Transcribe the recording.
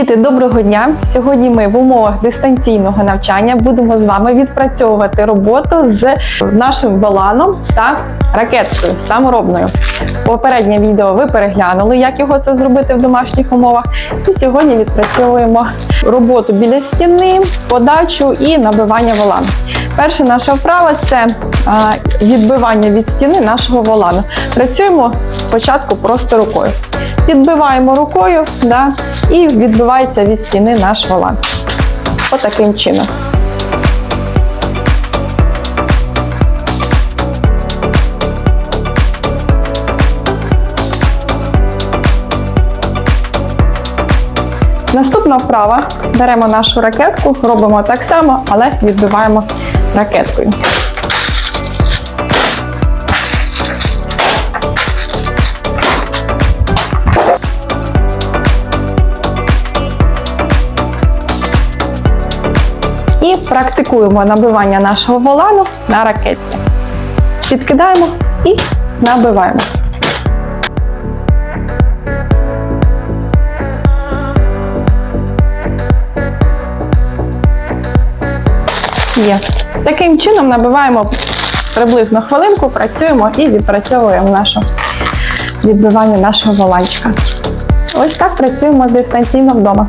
Діти, доброго дня! Сьогодні ми в умовах дистанційного навчання будемо з вами відпрацьовувати роботу з нашим баланом та ракеткою саморобною. Попереднє відео ви переглянули, як його це зробити в домашніх умовах. І сьогодні відпрацьовуємо роботу біля стіни, подачу і набивання волану. Перша наша вправа це відбивання від стіни нашого волану. Працюємо спочатку просто рукою. Підбиваємо рукою да, і відбивається від стіни наш волан. Отаким чином. Наступна вправа. Беремо нашу ракетку, робимо так само, але відбиваємо ракеткою. І практикуємо набивання нашого волану на ракетці. Підкидаємо і набиваємо. Є. Таким чином набиваємо приблизно хвилинку, працюємо і відпрацьовуємо наше відбивання нашого воланчика. Ось так працюємо дистанційно вдома.